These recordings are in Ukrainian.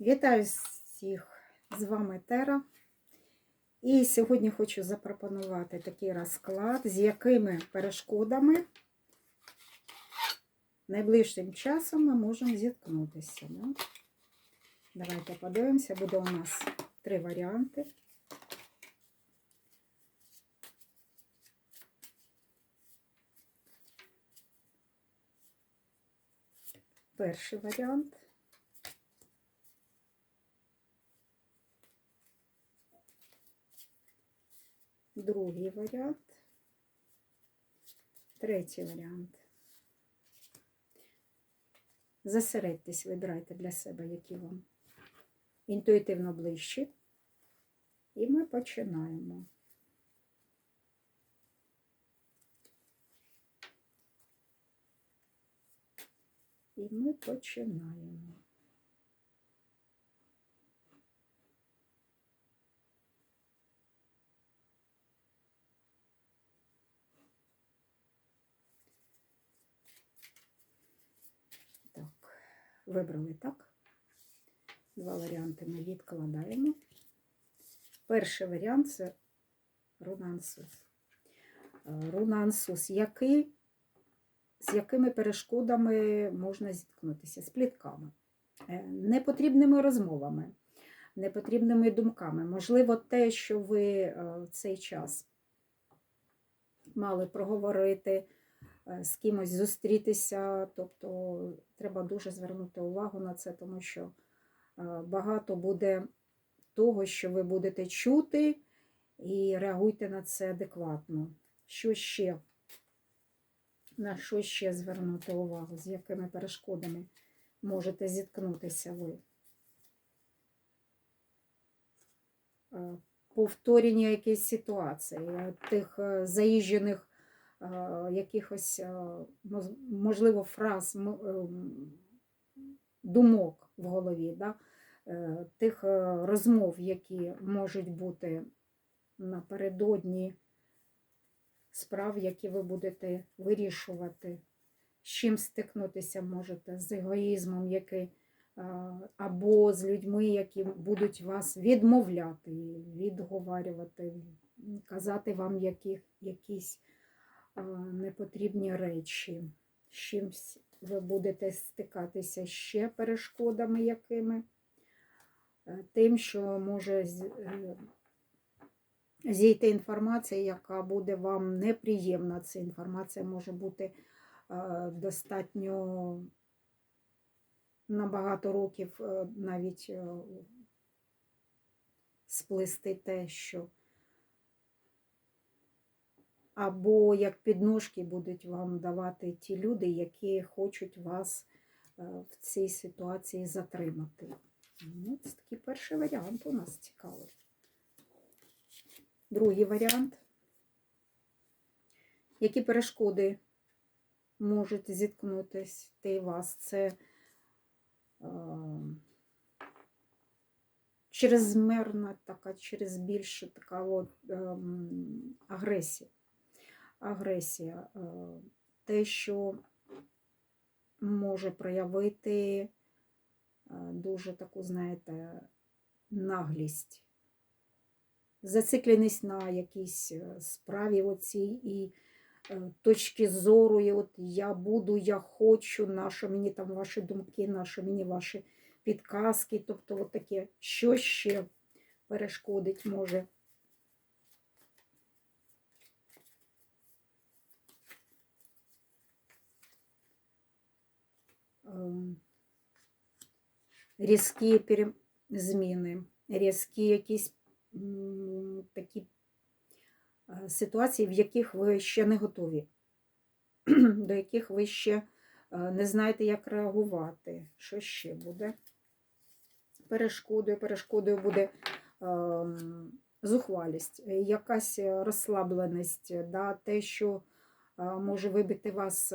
Вітаю всіх! З вами Тера. І сьогодні хочу запропонувати такий розклад, з якими перешкодами найближчим часом ми можемо зіткнутися. Да? Давайте подивимося, буде у нас три варіанти. Перший варіант. Другий варіант. Третій варіант. Засередьтесь, вибирайте для себе, які вам інтуїтивно ближчі. І ми починаємо. І ми починаємо. Так, вибрали так. Два варіанти ми відкладаємо. Перший варіант це рунансус. Е, Рунансус, який, з якими перешкодами можна зіткнутися? З плітками, е, непотрібними розмовами, непотрібними думками. Можливо, те, що ви е, в цей час мали проговорити, з кимось зустрітися. Тобто треба дуже звернути увагу на це, тому що е, багато буде того, що ви будете чути, і реагуйте на це адекватно. Що ще? На що ще звернути увагу, з якими перешкодами можете зіткнутися ви? Е, Повторення якоїсь ситуації, е, тих е, заїжджених е, якихось, е, можливо, фраз, ем, думок в голові, да? е, тих е, розмов, які можуть бути напередодні справ, які ви будете вирішувати, з чим стикнутися можете, з егоїзмом, який, або з людьми, які будуть вас відмовляти, відговарювати, казати вам яких, якісь непотрібні речі, з чимсь ви будете стикатися ще перешкодами якими, Е, тим, що може е, зійти інформація, яка буде вам неприємна. Ця інформація може бути е, достатньо на багато років е, навіть е, сплести те, що або як підножки будуть вам давати ті люди, які хочуть вас е, в цій ситуації затримати. Ну, це такий перший варіант у нас цікавий. Другий варіант. Які перешкоди можуть зіткнутися ти і вас? Це е, чрезмерна така, через більше така от, ем, агресія. Агресія. Е, те, що може проявити е, дуже таку, знаєте, наглість зацикленість на якійсь е, справі оцій і точки зору, і от я буду, я хочу, нащо мені там ваші думки, нащо мені ваші підказки, тобто от таке, що ще перешкодить може. Різкі зміни, різкі якісь такі ситуації, в яких ви ще не готові, до яких ви ще не знаєте, як реагувати. Що ще буде? Перешкодою, перешкодою буде зухвалість, якась розслабленість, да, те, що може вибити вас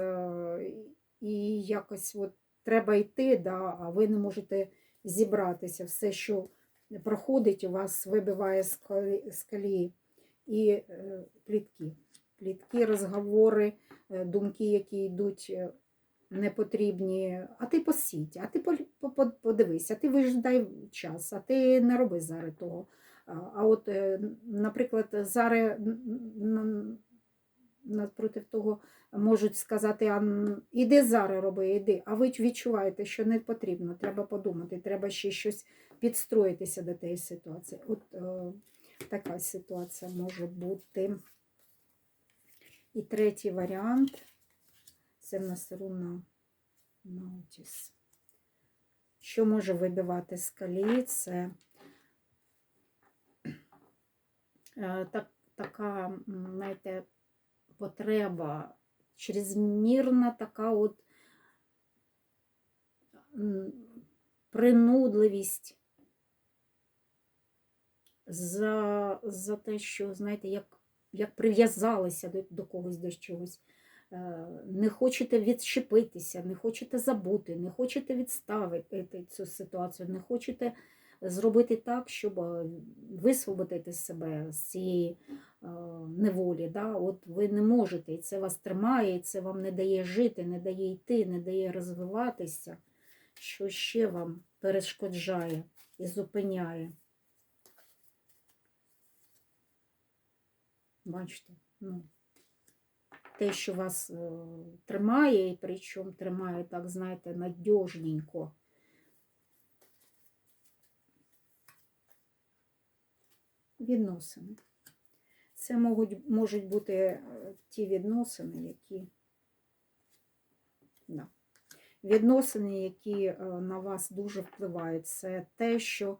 і якось от треба йти, да, а ви не можете зібратися. Все, що проходить, у вас вибиває з колії. І е, плітки. Плітки, розговори, е, думки, які йдуть е, непотрібні, а ти посідь, а ти подивись, а ти виждай час, а ти не роби зараз того. А от, наприклад, зараз напроти того можуть сказати, а іди зараз роби, іди. А ви відчуваєте, що не потрібно, треба подумати, треба ще щось підстроїтися до тієї ситуації. От е, така ситуація може бути. І третій варіант це в нас руна Наутіс. Що може вибивати з колії? Це е, так, така, знаєте, потреба, чрезмірна така от принудливість за, за те, що, знаєте, як, як прив'язалися до, до когось, до чогось. Е, Не хочете відщепитися, не хочете забути, не хочете відставити цю ситуацію, не хочете зробити так, щоб е, висвободити себе з цієї неволі. Да? От ви не можете, і це вас тримає, і це вам не дає жити, не дає йти, не дає розвиватися, що ще вам перешкоджає і зупиняє. Бачите, ну, те, що вас е, тримає, і причому тримає, так, знаєте, надіжненько. Відносини. Це можуть, можуть бути е, ті відносини, які. Да. Відносини, які е, на вас дуже впливають. Це те, що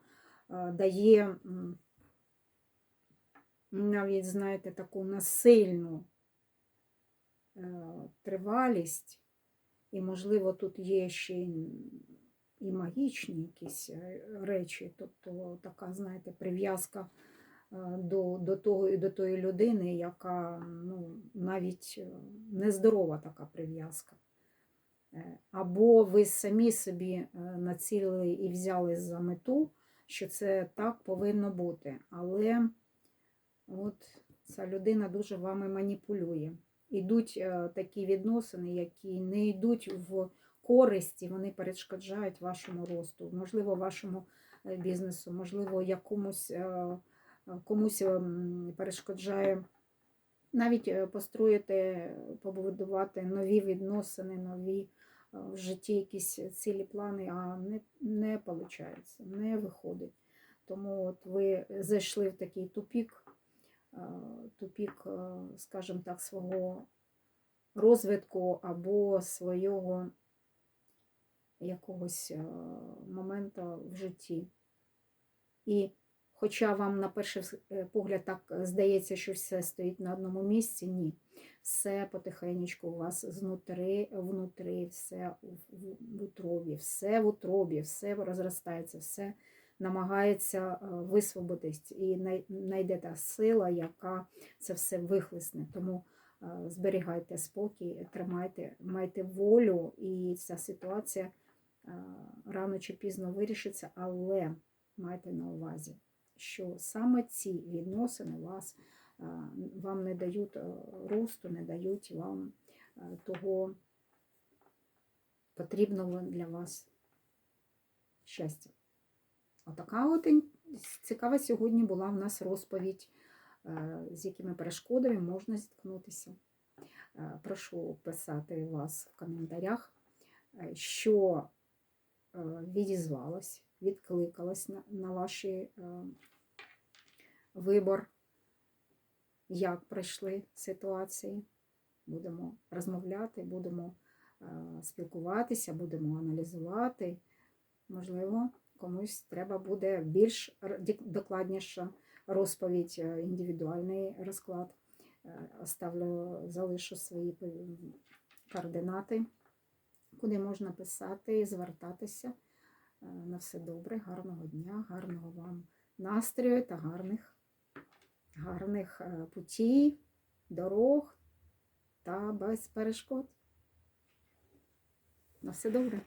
е, дає навіть, знаєте, таку насильну тривалість, і, можливо, тут є ще і магічні якісь речі, тобто така, знаєте, прив'язка до, до, того, до тої людини, яка ну, навіть е, нездорова така прив'язка. Е, Або ви самі собі е, націлили і взяли за мету, що це так повинно бути. Але от ця людина дуже вами маніпулює. Ідуть е, такі відносини, які не йдуть в користі, вони перешкоджають вашому росту, можливо, вашому е, бізнесу, можливо, якомусь е, е, комусь ем, перешкоджає навіть е, построїти, побудувати нові відносини, нові е, в житті якісь цілі плани, а не, не виходить, не виходить. Тому от ви зайшли в такий тупік, е, тупік, е, скажімо так, свого розвитку або свого якогось е, моменту в житті. І хоча вам на перший е, погляд так здається, що все стоїть на одному місці, ні. Все потихенечку у вас знутри, внутрі, все в, утробі, все в утробі, все розростається, все намагається е, висвободитись і знайде та сила, яка це все вихлесне. Тому е, зберігайте спокій, тримайте, майте волю, і ця ситуація е, рано чи пізно вирішиться, але майте на увазі, що саме ці відносини вас, е, вам не дають е, росту, не дають вам е, того потрібного для вас щастя. Отака от цікава сьогодні була в нас розповідь, з якими перешкодами можна зіткнутися. Прошу писати вас в коментарях, що відізвалось, відкликалось на, на ваш вибор, як пройшли ситуації. Будемо розмовляти, будемо е, спілкуватися, будемо аналізувати. Можливо, комусь треба буде більш докладніша розповідь, е, індивідуальний розклад. Е, Оставлю, залишу свої координати, куди можна писати і звертатися. Е, На все добре, гарного дня, гарного вам настрою та гарних, гарних е, путів, дорог та без перешкод. На все добре.